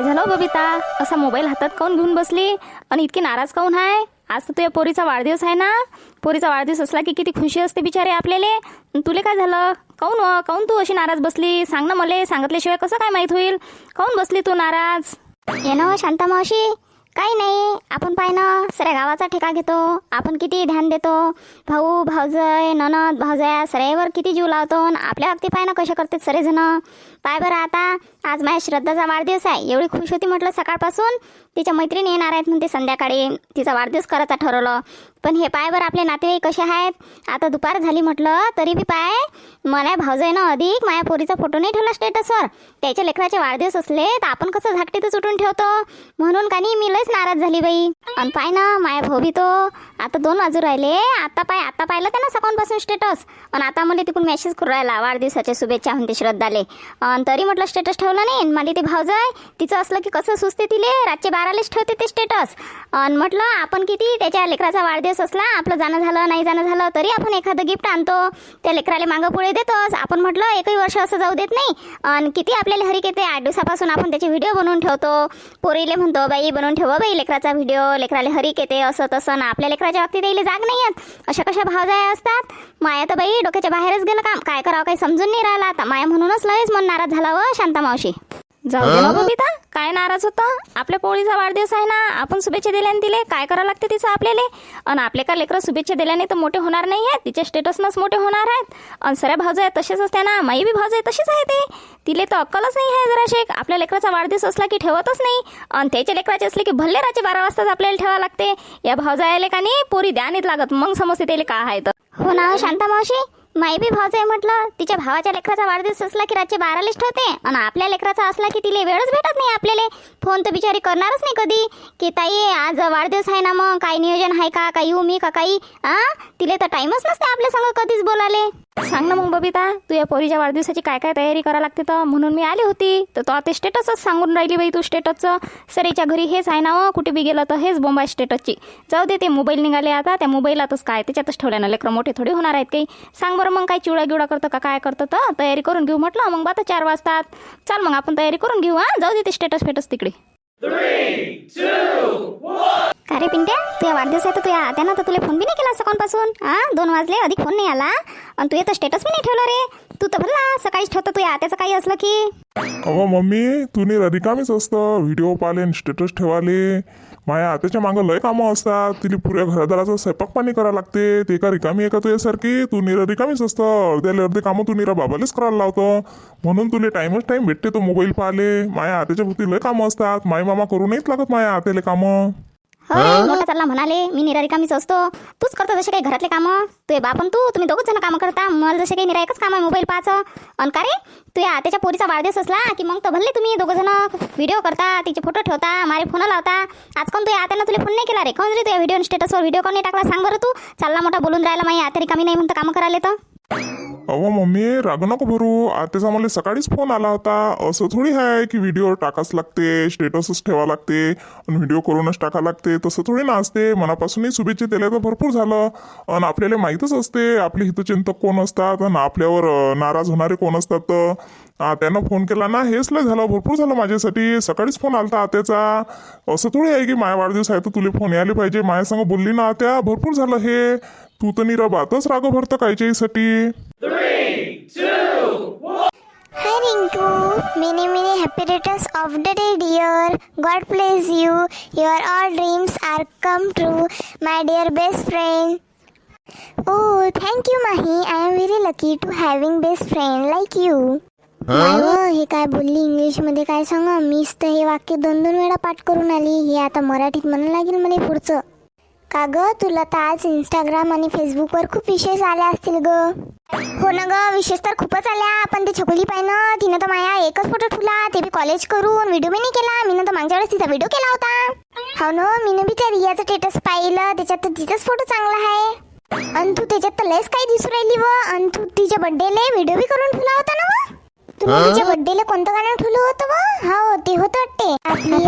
काय झालं हो बबिता? असा मोबाईल हातात काऊन घेऊन बसली? आणि इतकी नाराज काऊन आहे आज तर तुझ्या पोरीचा वाढदिवस आहे ना? पोरीचा वाढदिवस असला की किती खुशी असते बिचारे आपल्याला. तुले काय झालं? काऊन हो? काऊन तू अशी नाराज बसली? सांग ना मला. सांगितल्याशिवाय कसं काय माहीत होईल? काऊन बसली तू नाराज? ये ना हो शांता मावशी. काही नाही आपण पाय ना सऱ्या गावाचा ठेका घेतो आपण किती ध्यान देतो. भाऊ भाऊजय ननद भाऊजया सऱ्यावर किती जीव लावतो आपल्या बाबतीत पाय ना कशा करतात सरेजण. पाय बरं आता आज माझ्या श्रद्धाचा वाढदिवस आहे. एवढी खुश होती म्हटलं सकाळपासून. तिच्या मैत्रिणी येणार आहेत म्हणते संध्याकाळी. तिचा वाढदिवस करायचा ठरवलं. पण हे पाय बरं आपले नातेवाईक कसे आहेत? आता दुपार झाली म्हटलं तरी बी पाय. मला भाऊजाईनं अधिक माया पोरीचा फोटो नाही ठेवला स्टेटसवर. त्याच्या लेकराचे वाढदिवस असले तर आपण कसं झाकटीतच उठून ठेवतो? म्हणून का नाही मी लयच नाराज झाली बाई. आणि पाय ना माया भाऊ बी तो. आता दोन वाजू राहिले. आता पाय आता पाहिलं त्यानं बसून स्टेटस आणि आता मला तिकडून मेसेज करू राहिला वाढदिवसाच्या शुभेच्छा म्हणते श्रद्धाले. आणि तरी म्हटलं स्टेटस ठेवलं नाही आणि मला ते भाऊजाय तिचं असलं की कसं सुचते तिले? रातचे बारालेच ठेवते ते स्टेटस आणि म्हटलं आपण किती? त्याच्या लेकराचा वाढदिवस असला आपलं जाणं झालं नाही जाणं झालं तरी आपण एखादं गिफ्ट आणतो. त्या लेकराला मागं पुढे देतोच आपण म्हटलं एकही वर्ष असं जाऊ देत नाही. आणि किती आपल्याला हरिक येते आठ दिवसापासून आपण त्याचे व्हिडिओ बनवून ठेवतो. पोरीले म्हणतो बाई बनवून ठेवा बाई लेकराचा व्हिडिओ लेकराला हरिक येते असं तसं. ना आपल्या लेकराच्या बाबतीत यायला जाग नाही आहेत अशा कशा भावजाया असतात? माया तर बाई डोक्याच्या बाहेरच गेलं काम. काय करावं काही समजून नाही राहिला आता. माया म्हणूनच लयच मन नाराज झाला व शांता मावशी. जाऊ दे ना बबिता काय नाराज होतं? आपल्या पोळीचा वाढदिवस आहे ना आपण शुभेच्छा दिल्याने दिले काय करावं लागते तिचं आपल्याला? आणि आपले का लेकरं शुभेच्छा दिल्याने तर मोठे होणार नाही आहेत तिच्या स्टेटसनंच मोठे होणार आहेत. आणि सऱ्या भावजा आहे तसेच असते ना माई बी भावजा तशीच आहे ते. तिले तर अक्कलच नाही आहे जरा शेख आपल्या लेकराचा वाढदिवस असला की ठेवतच नाही. आणि त्याच्या लेकराचे असले की भल्ले रात्री बारा वाजताच आपल्याला ठेवावं लागते. या भावजा यायले का नाही पोरी द्या नाहीत लागत मग समजते त्याला काय आहे तर. हो ना शांता मावशी? माई बी भावच आहे म्हटलं. तिच्या भावाच्या लेकराचा वाढदिवस असला की रातचे बारालेच ठेवते आणि आपल्या लेकराचा असला की तिला वेळच भेटत नाही आपल्याला. फोन तर बिचारी करणारच नाही कधी. की ताई आज वाढदिवस आहे ना मग? काही नियोजन आहे का? काही येऊ मी का काही? आ तिला तर टाईमच नसते आपल्या संग कधीच बोलाले सांग ना मग बबिता तू या पोरीच्या वाढदिवसाची काय काय तयारी करा लागते तर. म्हणून मी आली होती. तर तो आता स्टेटसच सांगून राहिली बाई तू स्टेटसचं सरीच्या घरी हेच आहे ना व, कुठे बी गेलं तर हेच बोंबा स्टेटसची जाऊ दे ते मोबाईल निघाले आता. त्या मोबाईलातच काय? त्याच्यातच ठेवल्यानं लेकरं मोठे थोडे होणार आहेत काही. सांग बरं मग काय चिवडा गिवडा करतं का काय करतं तर? तयारी करून घेऊ म्हटलं. मग आता चार वाजतात. चाल मग आपण तयारी करून घेऊ हा. जाऊ दे ते स्टेटस फेटस तिकडे. अरे रे पिंट्या तुझ्या वाढदिवस आहे तर तुझ्या आत्यानं तर तुला फोन बी नाही केला सकाळपासून. हां दोन वाजले अधिक फोन नाही आला. आणि तू तर स्टेटस बी नाही ठेवलं रे. तू तर भरला सकाळीच ठेवतो तुझ्या आत्याचं काही असलं की. अगं मम्मी तुने रिकामीच असतं. व्हिडिओ पाहिले स्टेटस ठेवाले. माया आत्याच्या मागं लय कामं असतात. तिला पुऱ्या घरादाराचं स्वयंपाक पाणी करावं लागते. ते का रिकामी आहे का तुझ्यासारखी. तू निरा रिकामीच असतं. अर्ध्याला अर्धे कामं तू निरा बाबालेच करायला लावतो. म्हणून तुला टाइमच टाइम भेटते तो मोबाईल पाहिले माया आत्याच्या भोवती लय कामं असतात. माय मामा करू नाहीच लागत माया आत्याला कामं. होय? मोठा चालला म्हणाले मी निरारिकामीच असतो तूच करतो जसे काही घरातले कामं. तुझे बापन तू तुम्ही दोघच जण कामं करता. मला जसे काही निरायकच काम आहे मोबाईल पाहायचं. अन का रे? तुझ्या त्याच्या पोरीचा वाढदिवस असला की मग तर भरले तुम्ही दोघं जण व्हिडिओ करता तिचे फोटो ठेवता मारे फोन लावता. आजकाल कोण तुझ्या आत्यानं तुला फोन नाही केला रे. कोण रे तुझ्या व्हिडिओ स्टेटसवर व्हिडिओ कोण नाही टाकला? सांग बरं तू. चालला मोठा बोलून राहिला माझी आत्या रिकामी नाही म्हणतो कामं करायला तर अहो मम्मी राग नको भरू. त्याचा मला सकाळीच फोन आला होता. असं थोडी आहे की व्हिडिओ टाकाच लागते स्टेटसच ठेवा लागते आणि व्हिडिओ करूनच टाका लागते. तसं थोडी ना असते मनापासूनही शुभेच्छा दिल्या तर भरपूर झालं. आणि आपल्याला माहीतच असते आपले हितचिंतक कोण असतात? आणि आपल्यावर नाराज होणारे कोण असतात? तर त्यानं फोन केला ना हेच लय झालं भरपूर झालं माझ्यासाठी सकाळीच फोन आलता आत्याचा असं थोडी आहे की माया वाढदिवस आहे तर तुला फोन यायला पाहिजे माझ्या बोलली ना आत्या भरपूर झालं हे तू तर निराबातच राग भरतं कायच्यासाठी Hi Rinku, many many happy returns of the day dear. God bless you. Your all dreams are come true, my dear best friend. Oh, thank you Mahi. I am very lucky to having best friend like you. काय हो, हे काय बोलली? इंग्लिशमध्ये काय सांग? मीच तर हे वाक्य दोन दोन वेळा पाठ करून आली. हे आता मराठीत म्हणा लागेल मला पुढचं. का ग? तुला तर आज इंस्टाग्राम आणि फेसबुकवर खूप विशेष आल्या असतील ग. हो ना ग विशेष तर खूपच आल्या. पण ते छकुली पाय ना तिनं तर माया एकच फोटो ठेवला. ते बी कॉलेज करून. व्हिडिओ बी नाही केला. मीनं तर मागच्या वेळेस तिचा व्हिडिओ केला होता. हो ना मीनं बी त्या रियाचं स्टेटस पाहिलं. त्याच्यात तर तिचाच फोटो चांगला आहे. आणि तू त्याच्यात तर लयच काही दिसू राहिली व. आणि तू तिच्या बर्थडेला व्हिडिओ बी करून ठेवला होता ना व. तुम्ही तिच्या बर्थडेला कोणतं गाणं ठेवलं होतं व हो ते होतं वाटते. आपली